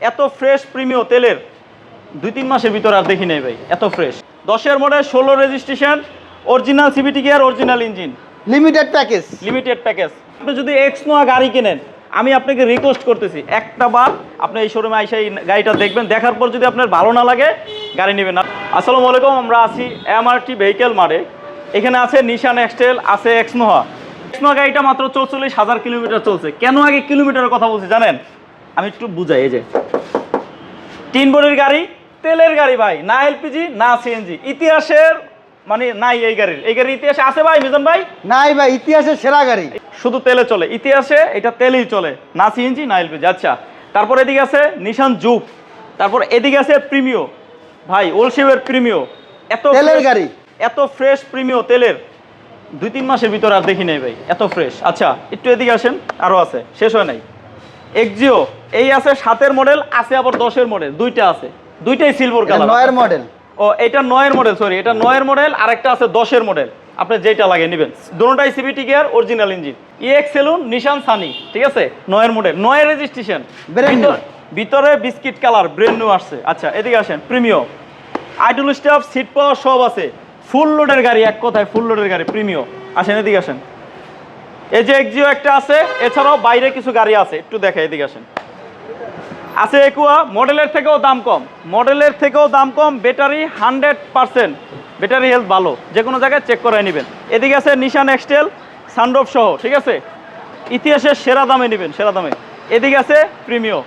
এত ফ্রেশ প্রিমিয় তেলের। দুই তিন মাসের ভিতরে আর দেখি নেই ভাই এত ফ্রেশ দশের মডেল ষোলো registration original CVT gear original engine limited package limited package আপনি যদি এক্স নোয়া গাড়ি কেনেন আমি আপনাকে রিকোয়েস্ট করতেছি একটা বার আপনি এই শোরুমে এসে এই গাড়িটা দেখবেন দেখার পর যদি আপনার ভালো না লাগে গাড়ি নেবেন না। আসসালামু আলাইকুম আমরা আছি এমআরটি ভেহিকেল মারে এখানে আছে নিশান এক্সটেল আছে এক্স নোহা এক্স নোহা গাড়িটা মাত্র চৌচল্লিশ হাজার কিলোমিটার চলছে। কেন আগে কিলোমিটারের কথা বলছি জানেন? আমি একটু বুঝাই এই যে। তিন বডির গাড়ি তেলের গাড়ি ভাই না এলপিজি না সিএনজি ইতিহাসের মানে নাই এই গাড়ির। এই গাড়ির ইতিহাসে আছে ভাই মিজান ভাই? নাই ভাই ইতিহাসের সেরা গাড়ি। শুধু তেলে চলে ইতিহাসে এটা তেলেই চলে না সিএনজি না এলপিজি আচ্ছা তারপর এদিকে আছে নিশান যুগ তারপর এদিকে আছে প্রিমিও। ভাই ওলশেভের প্রিমিও। এত তেলের গাড়ি। এত ফ্রেশ প্রিমিও তেলের। দুই তিন মাসের ভিতরে আর দেখি নাই ভাই এত ফ্রেশ আচ্ছা একটু এদিকে আসেন আরও আছে শেষ হয় নাই। এক্সিও এই আছে সাতের মডেল আছে আবার দশের মডেল দুইটা আছে। দুইটাই সিলভার কালার নয়ের মডেল ও এটা নয়ের মডেল সরি এটা নয়ের মডেল আর একটা আছে দশের মডেল আপনি যেটা লাগে নেবেন। দুটোটাই CVT gear original engine EX saloon Nissan Sunny ঠিক আছে? নয়ের মডেল নয়ের রেজিস্ট্রেশন। ভিতরে বিস্কিট কালার ব্রেন নিউ আসছে। আচ্ছা এদিকে আসেন Premio idle stop seat power সব আছে। ফুল লোডের গাড়ি এক কথায় ফুল লোডের গাড়ি প্রিমিও আসেন এদিকে আসেন। এই যে এক্সিও একটা আছে, এছাড়াও বাইরে কিছু গাড়ি আছে, একটু দেখে এদিকে আসেন। আছে একুয়া, মডেলের থেকেও দাম কম। মডেলের থেকেও দাম কম, battery hundred percent. Battery health ভালো, যে কোনো জায়গায় চেক করে নেবেন। এদিকে আছে নিশান এক্সটেল সানড্রপ সহ, ঠিক আছে? ইতিহাসের সেরা দামে নেবেন, সেরা দামে। এদিকে আছে প্রিমিও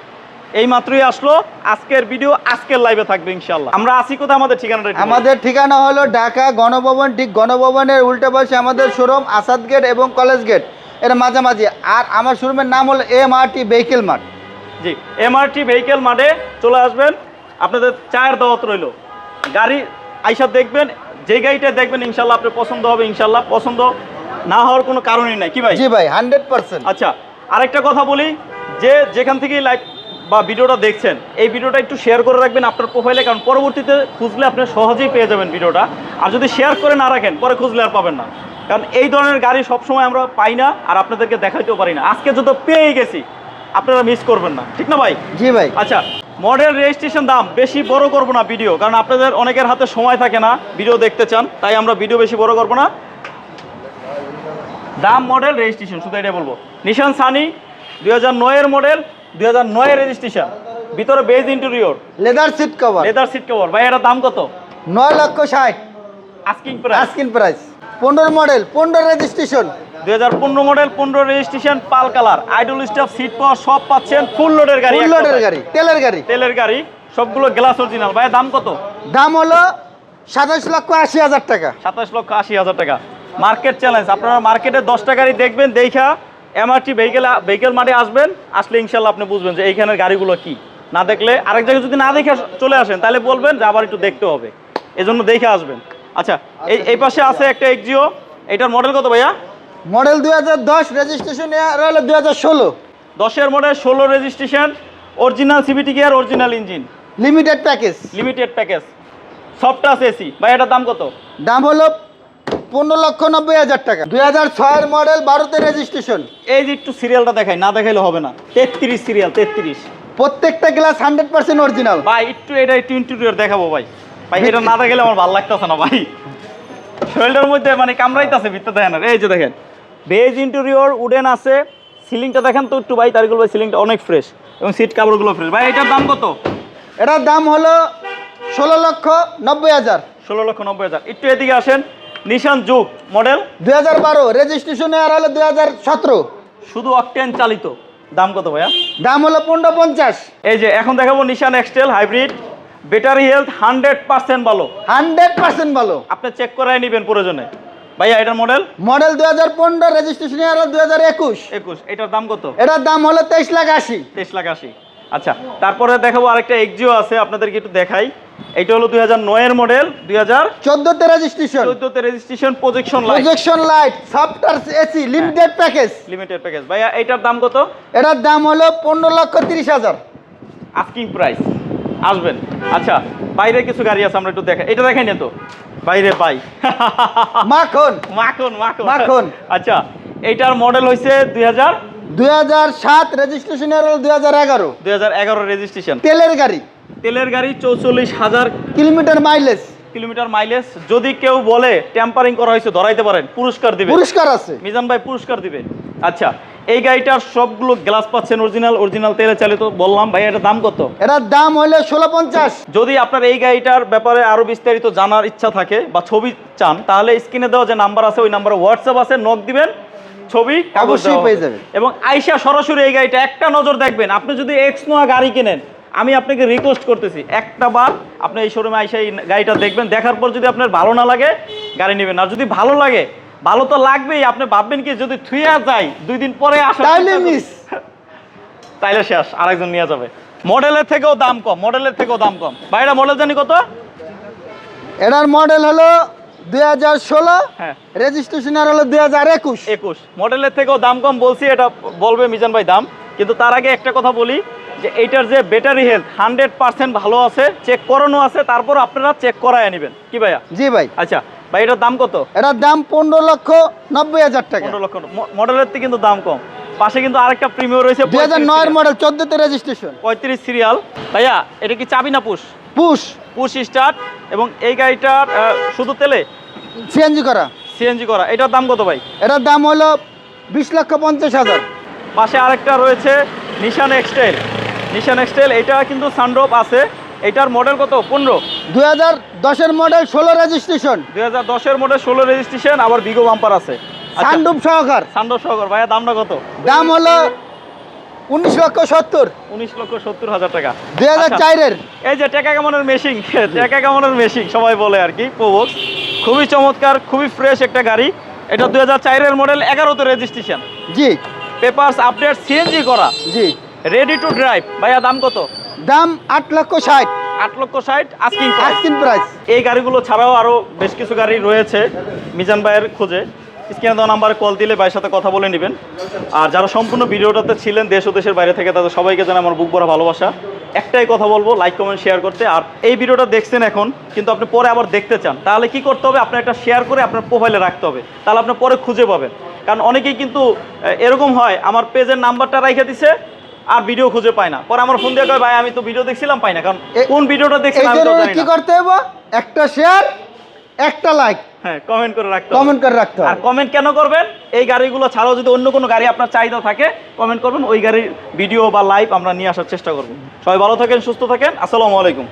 এই মাত্রই আসলো। আজকের ভিডিও আজকের লাইভে থাকবে ইনশাল্লাহ আমরা আসি কোথায়? আমাদের ঠিকানাটা আমাদের ঠিকানা হলো ঢাকা গণভবন ঠিক গণভবনের উল্টো পাশে আমাদের শোরুম আসাদ গেট এবং কলেজ গেটের মাঝামাঝি। আর আমার শোরুমের নাম হলো M R T vehicle mart জি এমআরটি ভেহিকেল মাঠে চলে আসবেন। আপনাদের চায়ের দাওয়াত রইল। গাড়ি আইসা দেখবেন যে গাড়িটা দেখবেন ইনশাল্লাহ আপনার পছন্দ হবে ইনশাল্লাহ পছন্দ না হওয়ার কোনো কারণই নাই। কি ভাই? জি ভাই হান্ড্রেড পার্সেন্ট আচ্ছা আরেকটা কথা বলি যে যেখান থেকে লাইভ বা ভিডিওটা দেখছেন এই ভিডিওটা একটু শেয়ার করে রাখবেন আপনার প্রোফাইলে কারণ পরবর্তীতে খুঁজলে আপনি সহজেই পেয়ে যাবেন ভিডিওটা। আর যদি শেয়ার করে না রাখেন পরে খুঁজলে আর পাবেন না। কারণ এই ধরনের গাড়ি সবসময় আমরা পাই না আর আপনাদেরকে দেখাইতেও পারি না। আজকে যত পেয়ে গেছি আপনারা মিস করবেন না। ঠিক না ভাই? জি ভাই। আচ্ছা মডেল রেজিস্ট্রেশন দাম বেশি বড় করব না ভিডিও কারণ আপনাদের অনেকের হাতে সময় থাকে না ভিডিও দেখতে চান তাই আমরা ভিডিও বেশি বড় করব না। দাম মডেল রেজিস্ট্রেশন শুধু এটাই বলব। নিশান সানি দুই হাজার নয়ের মডেল দুই হাজার নয়ের রেজিস্ট্রেশন ভিতরে beige interior leather seat cover leather seat cover ভাই এটার দাম কত? নয় লক্ষ ষাট। আস্কিং প্রাইস আস্কিন প্রাইস পনেরো মডেল পনেরো রেজিস্ট্রেশন দুই হাজার পনেরো মডেল পনেরো registration pearl colour. Idle stop seat power সব পাচ্ছেন ফুল লোডের গাড়ি ফুল লোডের গাড়ি তেলের গাড়ি। তেলের গাড়ি সবগুলো গ্লাস অরিজিনাল ভাই দাম কত? দাম হলো সাতাশ লক্ষ আশি হাজার টাকা। সাতাশ লক্ষ আশি হাজার টাকা। মার্কেট চ্যালেঞ্জ আপনারা মার্কেটে দশটা গাড়ি দেখবেন দেখা এমআরটি ভেহিকেল ভেহিকেল মাঠে আসবেন আসলে ইনশাল্লাহ আপনি বুঝবেন যে এইখানের গাড়িগুলো কি। না দেখলে আরেক জায়গায় যদি না দেখে চলে আসেন তাহলে বলবেন যে আবার একটু দেখতে হবে। এজন্য দেখে আসবেন। আচ্ছা এই এই পাশে আছে একটা এক্সিও এটার মডেল কত ভাইয়া? মডেল দুই হাজার দশ রেজিস্ট্রেশন হলো দুই হাজার ষোলো। দশের মডেল ষোলো registration original CVT gear original engine limited package limited package soft touch AC ভাই এটার দাম কত? দাম হলো পনেরো লক্ষ নব্বই হাজার টাকা। দুই হাজার ছয়ের মডেল বারোতে রেজিস্ট্রেশন এই যে একটু সিরিয়ালটা দেখাই না দেখাইলে হবে না। তেত্রিশ সিরিয়াল তেত্রিশ। প্রত্যেকটা গ্লাস হান্ড্রেড পার্সেন্ট অরিজিনাল ভাই একটু এটা একটু ইন্টেরিয়র দেখাবো ভাই। ভাই এটা না দেখালে আমার ভালো লাগতেছে না ভাই। শরীরটার মধ্যে মানে কামড়াইতেছে ভিতরে দেখেন এই যে দেখেন বেজ ইন্টেরিয়র উডেন আছে। সিলিংটা দেখেন তো একটু ভাই তারগুলো ভাই সিলিংটা অনেক ফ্রেশ এবং সিট কাপড়গুলো ফ্রেশ ভাই এটার দাম কত? এটার দাম হলো ষোলো লক্ষ নব্বই হাজার। ষোলো লক্ষ নব্বই হাজার। একটু এদিকে আসেন। নিশান যুগ মডেল দুই হাজার বারো রেজিস্ট্রেশন আর হলো দুই হাজার সতেরো। শুধু অকটেন চালিত। দাম কত ভাইয়া? দাম হলো পনেরো পঞ্চাশ। এই যে এখন দেখাবো Nissan X-Trail hybrid battery health hundred percent ভালো। হান্ড্রেড পার্সেন্ট ভালো। আপনি চেক করাই নেবেন প্রয়োজনে। ভাইয়া এটার মডেল মডেল দুই হাজার পনেরো রেজিস্ট্রেশন আর দুই হাজার একুশ। একুশ এটার দাম কত? এটার দাম হলো তেইশ লাখ আশি। তেইশ লাখ আশি। আচ্ছা তারপরে দেখাবো আরেকটা এক্সিও আছে আপনাদেরকে একটু দেখাই। এটা হলো দুই হাজার নয়ের মডেল দুই হাজার চোদ্দোতে registration চোদ্দোতে registration projection light projection light software AC limited package limited package ভাইয়া এইটার দাম কত? এটার দাম হলো পনেরো লক্ষ তিরিশ হাজার। আস্কিং প্রাইস আসবেন। আচ্ছা বাইরে কিছু গাড়ি আছে আমরা একটু দেখাই এটা দেখাই না তো। বাইরে পাই মাখন। মাখন মাখন। মাখন। আচ্ছা এইটার মডেল হয়েছে দুই হাজার দুই হাজার সাত রেজিস্ট্রেশন হলো দুই হাজার এগারো। দুই হাজার এগারো রেজিস্ট্রেশন তেলের গাড়ি। তেলের গাড়ি চৌচল্লিশ হাজার কিলোমিটার মাইলেজ কিলোমিটার মাইলেজ যদি কেউ বলে টেম্পারিং করা হয়েছে ধরাইতে পারেন পুরস্কার দিবে। পুরস্কার আছে। মিজান ভাই পুরস্কার দিবে। আচ্ছা এই গাড়িটার সবগুলো গ্লাস পাচ্ছেন অরিজিনাল অরিজিনাল তেলে চালিত বললাম। ভাই এটার দাম কত? এটার দাম হইল ষোলো পঞ্চাশ। যদি আপনার এই গাড়িটার ব্যাপারে আরও বিস্তারিত জানার ইচ্ছা থাকে বা ছবি চান তাহলে স্ক্রিনে দেওয়া যে নাম্বার আছে ওই নাম্বারে হোয়াটসঅ্যাপ আছে নক দিবেন ছবি কাগজ অবশ্যই পেয়ে। যাবেন। এবং আইসা সরাসরি এই গাড়িটা একটা নজর দেখবেন। আপনি যদি এক্স নোয়া গাড়ি কেনেন আমি আপনাকে রিকোয়েস্ট করতেছি একটা বার আপনি এই শোরুমে আইসা এই গাড়িটা দেখবেন দেখার পর যদি আপনার ভালো না লাগে গাড়ি নেবেন। আর যদি ভালো লাগে ভালো তো লাগবেই আপনি ভাববেন কি যদি থুইয়া যায় দুই দিন পরে আসা তাইলে মিস তাইলে শেষ আরেকজন নিয়ে যাবে। মডেলের থেকেও দাম কম মডেলের থেকেও দাম কম। ভাইরা মডেল জানি কত? এটার মডেল হলো দুই হাজার ষোলো হ্যাঁ। রেজিস্ট্রেশন হলো দুই হাজার একুশ। একুশ। মডেলের থেকেও দাম কম বলছি এটা বলবে মিজান ভাই দাম। কিন্তু তার আগে একটা কথা বলি যে এইটার যে ব্যাটারি হেলথ হান্ড্রেড পার্সেন্ট ভালো আছে চেক করানো আছে তারপর আপনারা চেক করায় নেবেন। কি ভাইয়া? জি ভাই। আচ্ছা ভাই এটার দাম কত? এটার দাম পনেরো লক্ষ নব্বই হাজার টাকা। পনেরো লক্ষ মডেলের থেকে কিন্তু দাম কম। পাশে কিন্তু আরেকটা প্রিমিয়ার রয়েছে দুই হাজার নয়ের মডেল চোদ্দতে রেজিস্ট্রেশন পঁয়ত্রিশ সিরিয়াল ভাইয়া এটা কি চাবি না পুশ? পুশ। পুশ স্টার্ট এবং এই গাড়িটার শুধু তেলে? সিএনজি করা। সিএনজি করা। এটার দাম কত ভাই? এটার দাম হলো বিশ লক্ষ পঞ্চাশ হাজার। পাশে আরেকটা রয়েছে নিশান এক্সটাইল নিশান এক্সটাইল এটা কিন্তু সানড্রপ আছে। এটার মডেল কত? পনেরো। দুই হাজার দশের মডেল ষোলো রেজিস্ট্রেশন দুই হাজার দশের মডেল ষোলো রেজিস্ট্রেশন আবার বিগো বাম্পার আছে। সানডুপ সহকার। সানড্রপ সহকার। ভাইয়া দামটা কত? দাম হলো উনিশ লক্ষ সত্তর। উনিশ লক্ষ সত্তর হাজার টাকা। দুই হাজার আচ্ছা, চারের। এই যে টেকা কেমনের মেশিং টেকা কেমনের মেশিং সবাই বলে আর কি প্রোবক্স খুবই চমৎকার খুবই ফ্রেশ একটা গাড়ি। এটা দুই হাজার চারের মডেল এগারোতে রেজিস্ট্রেশন জি। পেপারস আপডেট সিএনজি করা। জি। রেডি টু ড্রাইভ ভাইয়া দাম কত? দাম আট লক্ষ ষাট। আট লক্ষ ষাট আস্কিং প্রাইস আস্কিন প্রাইস এই গাড়িগুলো ছাড়াও আরও বেশ কিছু গাড়ি রয়েছে মিজান ভাইয়ের খোঁজে। স্ক্রিনে দেওয়া নাম্বারে কল দিলে ভাইয়ের সাথে কথা বলে নেবেন। আর যারা সম্পূর্ণ ভিডিওটাতে ছিলেন দেশ ও দেশের বাইরে থেকে তাদের সবাইকে জানাই আমার বুক ভরা ভালোবাসা। একটাই কথা বলব লাইক কমেন্ট শেয়ার করতে। আর এই ভিডিওটা দেখছেন এখন কিন্তু আপনি পরে আবার দেখতে চান। তাহলে কি করতে হবে? আপনার একটা শেয়ার করে আপনার প্রোফাইলে রাখতে হবে। তাহলে আপনি পরে খুঁজে পাবেন। কারণ অনেকেই কিন্তু এরকম হয় আমার পেজের নাম্বারটা রেখে দিছে আর ভিডিও খুঁজে পায় না। পরে আমার ফোন দিয়ে কয় ভাই আমি তো ভিডিও দেখছিলাম পাই না। কারণ কোন ভিডিওটা দেখছিলাম আমি তো কি করতে হবে একটা শেয়ার একটা লাইক হ্যাঁ কমেন্ট করে রাখতে কমেন্ট করে রাখতে আর কমেন্ট কেন করবেন? এই গাড়িগুলো ছাড়াও যদি অন্য কোনো গাড়ি আপনার চাহিদা থাকে কমেন্ট করবেন ওই গাড়ির ভিডিও বা লাইভ আমরা নিয়ে আসার চেষ্টা করব। সবাই ভালো থাকেন সুস্থ থাকেন। আসসালামু আলাইকুম।